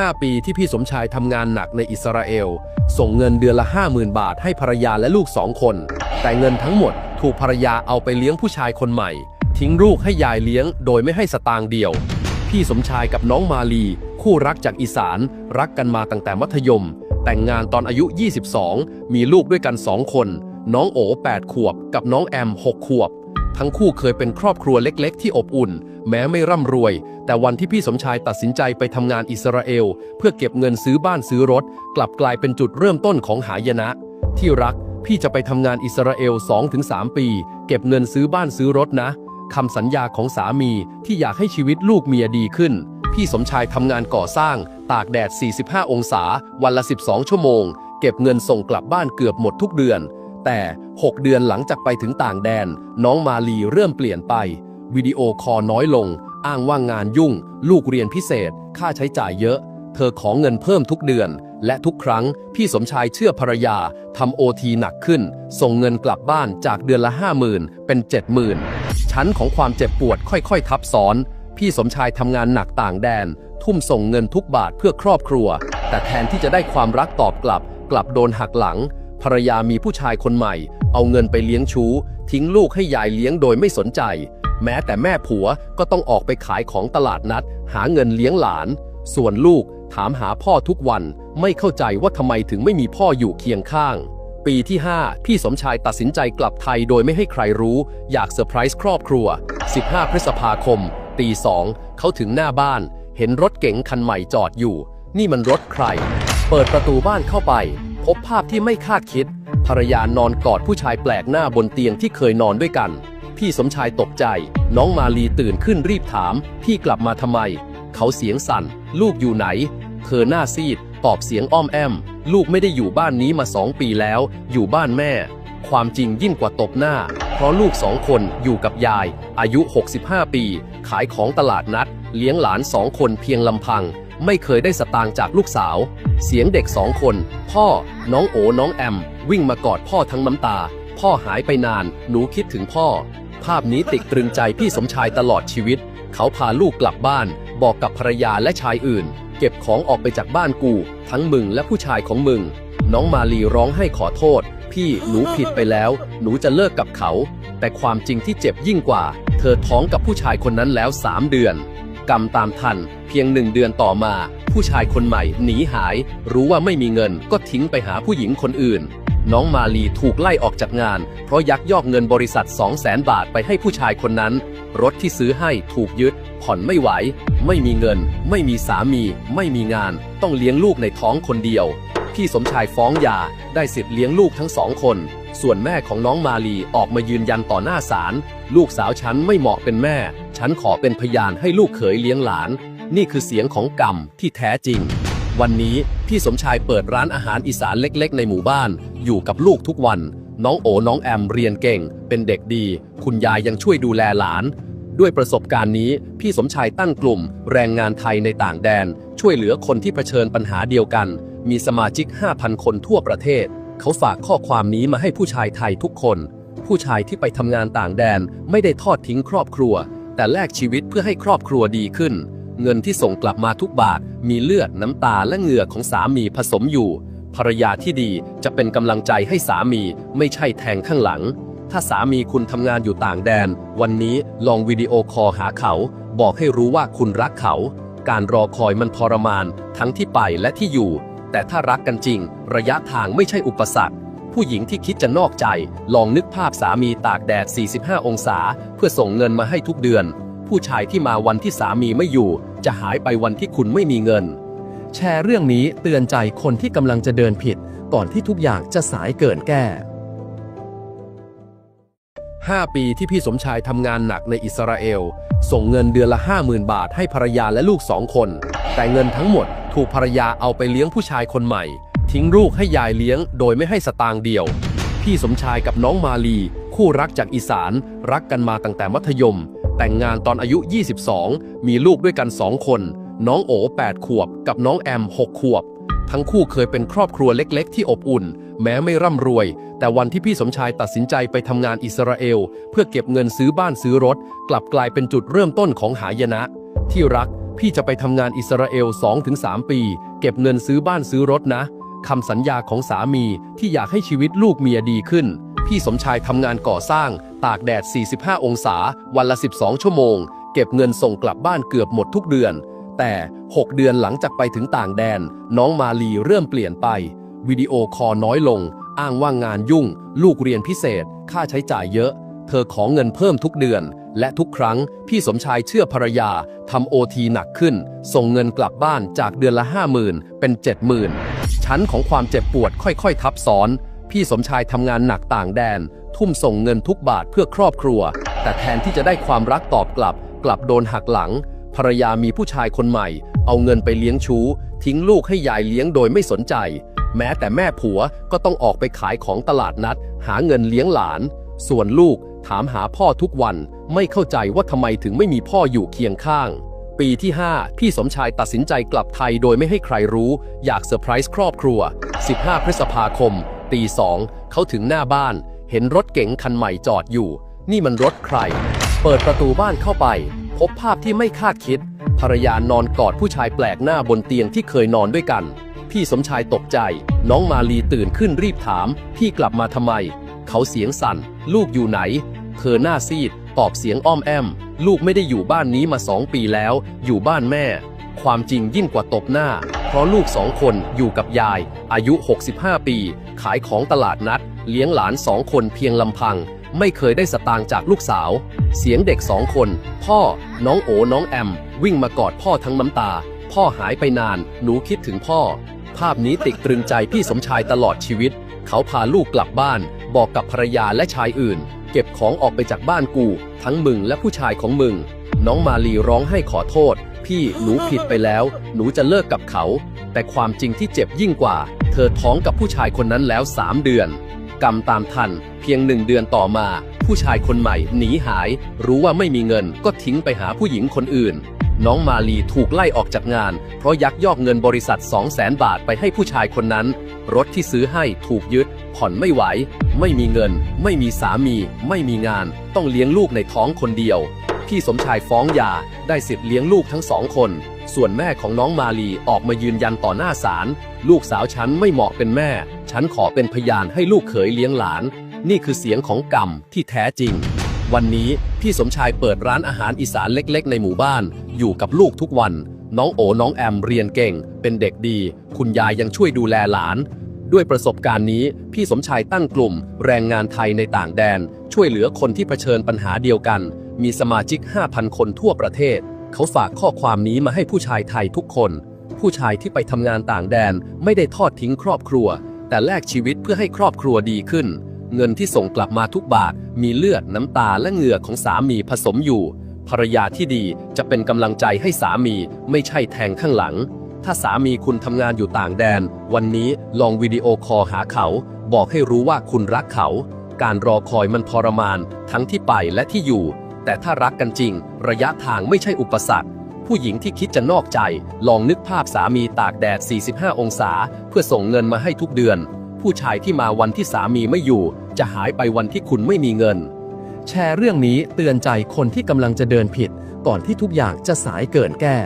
5 ปีที่พี่สมชายทำงานหนักในอิสราเอล ส่งเงินเดือนละ 50,000 บาทให้ภรรยาและลูกสองคน แต่เงินทั้งหมดถูกภรรยาเอาไปเลี้ยงผู้ชายคนใหม่ ทิ้งลูกให้ยายเลี้ยงโดยไม่ให้สตางค์เดียว พี่สมชายกับน้องมาลี คู่รักจากอีสาน รักกันมาตั้งแต่มัธยม แต่งงานตอนอายุ 22 มีลูกด้วยกันสองคน น้องโอ 8 ขวบ กับน้องแอม 6 ขวบ ทั้งคู่เคยเป็นครอบครัวเล็ก ๆ ที่อบอุ่น แม้ไม่ร่ำรวย แต่วันที่พี่สมชายตัดสินใจไปทำงานอิสราเอล เพื่อเก็บเงินซื้อบ้านซื้อรถ กลับกลายเป็นจุดเริ่มต้นของหายนะ ที่รักพี่จะไปทำงานอิสราเอล 2-3 ปี เก็บเงินซื้อบ้านซื้อรถนะคำสัญญาของสามีที่อยากให้ชีวิตลูกเมียดีขึ้น พี่สมชายทำงานก่อสร้าง ตากแดด 45 องศา วันละ 12 ชั่วโมง เก็บเงินส่งกลับบ้านเกือบหมดทุกเดือน แต่ 6 เดือนหลังจากไปถึงต่างแดน น้องมาลีเริ่มเปลี่ยนไป วิดีโอคอลน้อยลง อ้างว่างานยุ่ง ลูกเรียนพิเศษ ค่าใช้จ่ายเยอะ เธอขอเงินเพิ่มทุกเดือน และทุกครั้ง พี่สมชายเชื่อภรรยาทำโอทีหนักขึ้น ส่งเงินกลับบ้านจากเดือนละ50,000เป็น70,000ชั้นของความเจ็บปวดค่อยๆ ทับซ้อน พี่สมชายทำงานหนักต่างแดน ทุ่มส่งเงินทุกบาทเพื่อครอบครัว แต่แทนที่จะได้ความรักตอบกลับ กลับโดนหักหลังภรรยามีผู้ชายคนใหม่ เอาเงินไปเลี้ยงชู้ ทิ้งลูกให้ยายเลี้ยงโดยไม่สนใจ แม้แต่แม่ผัวก็ต้องออกไปขายของตลาดนัด หาเงินเลี้ยงหลาน ส่วนลูกถามหาพ่อทุกวันไม่เข้าใจว่าทำไมถึงไม่มีพ่ออยู่เคียงข้าง ปีที่ 5 พี่สมชายตัดสินใจกลับไทยโดยไม่ให้ใครรู้ อยากเซอร์ไพรส์ครอบครัว 15 พฤษภาคม ตีสองเขาถึงหน้าบ้าน เห็นรถเก๋งคันใหม่จอดอยู่ นี่มันรถใคร เปิดประตูบ้านเข้าไป พบภาพที่ไม่คาดคิด ภรรยานอนกอดผู้ชายแปลกหน้าบนเตียงที่เคยนอนด้วยกัน พี่สมชายตกใจ น้องมาลีตื่นขึ้นรีบถาม พี่กลับมาทำไม เขาเสียงสั่น ลูกอยู่ไหน เธอหน้าซีด ตอบเสียงอ้อมแอม ลูกไม่ได้อยู่บ้านนี้มาสองปีแล้ว อยู่บ้านแม่ ความจริงยิ่งกว่าตบหน้า เพราะลูกสองคนอยู่กับยาย อายุ 65 ปี ขายของตลาดนัด เลี้ยงหลานสองคนเพียงลำพัง ไม่เคยได้สตางค์จากลูกสาว เสียงเด็กสองคน พ่อ น้องโอน้องแอม วิ่งมากอดพ่อทั้งน้ำตาพ่อหายไปนาน หนูคิดถึงพ่อ ภาพนี้ติดตรึงใจพี่สมชายตลอดชีวิต เขาพาลูกกลับบ้าน บอกกับภรรยาและชายอื่น เก็บของออกไปจากบ้านกู ทั้งมึงและผู้ชายของมึง น้องมาลีร้องให้ขอโทษ พี่หนูผิดไปแล้ว หนูจะเลิกกับเขา แต่ความจริงที่เจ็บยิ่งกว่า เธอท้องกับผู้ชายคนนั้นแล้วสามเดือน กรรมตามทัน เพียงหนึ่งเดือนต่อมา ผู้ชายคนใหม่หนีหาย รู้ว่าไม่มีเงินก็ทิ้งไปหาผู้หญิงคนอื่น น้องมาลีถูกไล่ออกจากงาน เพราะยักยอกเงินบริษัท 2 0 0แสนบาทไปให้ผู้ชายคนนั้น รถที่ซื้อให้ถูกยึด ผ่อนไม่ไหว ไม่มีเงิน ไม่มีสามี ไม่มีงาน ต้องเลี้ยงลูกในท้องคนเดียว พี่สมชายฟ้องหย่าได้สิทธิ์เลี้ยงลูกทั้งสองคน ส่วนแม่ของน้องมาลีออกมายืนยันต่อหน้าศาลลูกสาวฉันไม่เหมาะเป็นแม่ ฉันขอเป็นพยานให้ลูกเขยเลี้ยงหลาน นี่คือเสียงของกรรมที่แท้จริง วันนี้พี่สมชายเปิดร้านอาหารอีสานเล็ก ๆ ในหมู่บ้าน อยู่กับลูกทุกวัน น้องโอน้องแอมเรียนเก่ง เป็นเด็กดี คุณยายยังช่วยดูแลหลาน ด้วยประสบการณ์นี้ พี่สมชายตั้งกลุ่ม แรงงานไทยในต่างแดน ช่วยเหลือคนที่เผชิญปัญหาเดียวกัน มีสมาชิก 5,000 คนทั่วประเทศ เขาฝากข้อความนี้มาให้ผู้ชายไทยทุกคน ผู้ชายที่ไปทำงานต่างแดนไม่ได้ทอดทิ้งครอบครัว แต่แลกชีวิตเพื่อให้ครอบครัวดีขึ้น เงินที่ส่งกลับมาทุกบาท มีเลือดน้ำตาและเหงื่อของสามีผสมอยู่ ภรรยาที่ดีจะเป็นกำลังใจให้สามีไม่ใช่แทงข้างหลัง ถ้าสามีคุณทำงานอยู่ต่างแดน วันนี้ลองวิดีโอคอลหาเขา บอกให้รู้ว่าคุณรักเขา การรอคอยมันทรมาน ทั้งที่ไปและที่อยู่ แต่ถ้ารักกันจริง ระยะทางไม่ใช่อุปสรรคผู้หญิงที่คิดจะนอกใจ ลองนึกภาพสามีตากแดด 45 องศา เพื่อส่งเงินมาให้ทุกเดือน ผู้ชายที่มาวันที่สามีไม่อยู่ จะหายไปวันที่คุณไม่มีเงิน แชร์เรื่องนี้เตือนใจคนที่กำลังจะเดินผิด ก่อนที่ทุกอย่างจะสายเกินแก้ 5 ปีที่พี่สมชายทำงานหนักในอิสราเอล ส่งเงินเดือนละ 50,000 บาทให้ภรรยาและลูกสองคน แต่เงินทั้งหมดถูกภรรยาเอาไปเลี้ยงผู้ชายคนใหม่ ทิ้งลูกให้ยายเลี้ยง โดยไม่ให้สตางค์เดียว พี่สมชายกับน้องมาลี คู่รักจากอีสาน รักกันมาตั้งแต่มัธยม แต่งงานตอนอายุ 22 มีลูกด้วยกันสองคน น้องโอ 8 ขวบ กับน้องแอม 6 ขวบ ทั้งคู่เคยเป็นครอบครัวเล็กๆ ที่อบอุ่น แม้ไม่ร่ำรวย แต่วันที่พี่สมชายตัดสินใจไปทำงานอิสราเอล เพื่อเก็บเงินซื้อบ้านซื้อรถ กลับกลายเป็นจุดเริ่มต้นของหายนะ ที่รัก พี่จะไปทำงานอิสราเอล 2-3 ปี เก็บเงินซื้อบ้านซื้อรถนะ คำสัญญาของสามีที่อยากให้ชีวิตลูกเมียดีขึ้น พี่สมชายทำงานก่อสร้าง ตากแดด 45 องศา วันละ 12 ชั่วโมง เก็บเงินส่งกลับบ้านเกือบหมดทุกเดือน แต่ 6 เดือนหลังจากไปถึงต่างแดน น้องมาลีเริ่มเปลี่ยนไป วิดีโอคอน้อยลง อ้างว่างงานยุ่ง ลูกเรียนพิเศษ ค่าใช้จ่ายเยอะ เธอขอเงินเพิ่มทุกเดือน และทุกครั้ง พี่สมชายเชื่อภรรยาทำโอทีหนักขึ้น ส่งเงินกลับบ้านจากเดือนละห้าหมื่นเป็นเจ็ดหมื่น ชั้นของความเจ็บปวดค่อยๆ ทับซ้อน พี่สมชายทำงานหนักต่างแดน ทุ่มส่งเงินทุกบาทเพื่อครอบครัว แต่แทนที่จะได้ความรักตอบกลับ กลับโดนหักหลัง ภรรยามีผู้ชายคนใหม่ เอาเงินไปเลี้ยงชู้ ทิ้งลูกให้ยายเลี้ยงโดยไม่สนใจ แม้แต่แม่ผัวก็ต้องออกไปขายของตลาดนัด หาเงินเลี้ยงหลาน ส่วนลูกถามหาพ่อทุกวัน ไม่เข้าใจว่าทำไมถึงไม่มีพ่ออยู่เคียงข้าง ปีที่ 5 พี่สมชายตัดสินใจกลับไทยโดยไม่ให้ใครรู้ อยากเซอร์ไพรส์ครอบครัว 15 พฤษภาคม ตีสองเขาถึงหน้าบ้าน เห็นรถเก๋งคันใหม่จอดอยู่ นี่มันรถใคร เปิดประตูบ้านเข้าไป พบภาพที่ไม่คาดคิด ภรรยานอนกอดผู้ชายแปลกหน้าบนเตียงที่เคยนอนด้วยกัน พี่สมชายตกใจ น้องมาลีตื่นขึ้นรีบถาม พี่กลับมาทำไม เขาเสียงสั่น ลูกอยู่ไหน เธอหน้าซีด ตอบเสียงอ้อมแอม ลูกไม่ได้อยู่บ้านนี้มาสองปีแล้ว อยู่บ้านแม่ ความจริงยิ่งกว่าตบหน้า เพราะลูกสองคนอยู่กับยาย อายุ 65 ปี ขายของตลาดนัด เลี้ยงหลานสองคนเพียงลำพัง ไม่เคยได้สตางค์จากลูกสาว เสียงเด็กสองคน พ่อ น้องโอน้องแอม วิ่งมากอดพ่อทั้งน้ำตา พ่อหายไปนาน หนูคิดถึงพ่อ ภาพนี้ติดตรึงใจพี่สมชายตลอดชีวิต เขาพาลูกกลับบ้าน บอกกับภรรยาและชายอื่น เก็บของออกไปจากบ้านกู ทั้งมึงและผู้ชายของมึง น้องมาลีร้องให้ขอโทษ พี่หนูผิดไปแล้ว หนูจะเลิกกับเขา แต่ความจริงที่เจ็บยิ่งกว่า เธอท้องกับผู้ชายคนนั้นแล้วสามเดือน กรรมตามทัน เพียงหนึ่งเดือนต่อมา ผู้ชายคนใหม่หนีหาย รู้ว่าไม่มีเงินก็ทิ้งไปหาผู้หญิงคนอื่น น้องมาลีถูกไล่ออกจากงาน เพราะยักยอกเงินบริษัท 2 0 0แสนบาทไปให้ผู้ชายคนนั้น รถที่ซื้อให้ถูกยึด ผ่อนไม่ไหว ไม่มีเงิน ไม่มีสามี ไม่มีงาน ต้องเลี้ยงลูกในท้องคนเดียว พี่สมชายฟ้องหย่าได้สิทธิ์เลี้ยงลูกทั้งสองคน ส่วนแม่ของน้องมาลีออกมายืนยันต่อหน้าศาลลูกสาวฉันไม่เหมาะเป็นแม่ ฉันขอเป็นพยานให้ลูกเขยเลี้ยงหลาน นี่คือเสียงของกรรมที่แท้จริง วันนี้พี่สมชายเปิดร้านอาหารอีสานเล็กๆ ในหมู่บ้าน อยู่กับลูกทุกวัน น้องโอน้องแอมเรียนเก่ง เป็นเด็กดี คุณยายยังช่วยดูแลหลาน ด้วยประสบการณ์นี้ พี่สมชายตั้งกลุ่ม แรงงานไทยในต่างแดน ช่วยเหลือคนที่เผชิญปัญหาเดียวกัน มีสมาชิก 5,000 คนทั่วประเทศ เขาฝากข้อความนี้มาให้ผู้ชายไทยทุกคน ผู้ชายที่ไปทำงานต่างแดนไม่ได้ทอดทิ้งครอบครัว แต่แลกชีวิตเพื่อให้ครอบครัวดีขึ้น เงินที่ส่งกลับมาทุกบาท มีเลือดน้ำตาและเหงื่อของสามีผสมอยู่ ภรรยาที่ดีจะเป็นกำลังใจให้สามีไม่ใช่แทงข้างหลัง ถ้าสามีคุณทำงานอยู่ต่างแดน วันนี้ลองวิดีโอคอลหาเขา บอกให้รู้ว่าคุณรักเขา การรอคอยมันทรมาน ทั้งที่ไปและที่อยู่ แต่ถ้ารักกันจริง ระยะทางไม่ใช่อุปสรรคผู้หญิงที่คิดจะนอกใจ ลองนึกภาพสามีตากแดด 45 องศา เพื่อส่งเงินมาให้ทุกเดือน ผู้ชายที่มาวันที่สามีไม่อยู่ จะหายไปวันที่คุณไม่มีเงิน แชร์เรื่องนี้เตือนใจคนที่กำลังจะเดินผิด ก่อนที่ทุกอย่างจะสายเกินแก้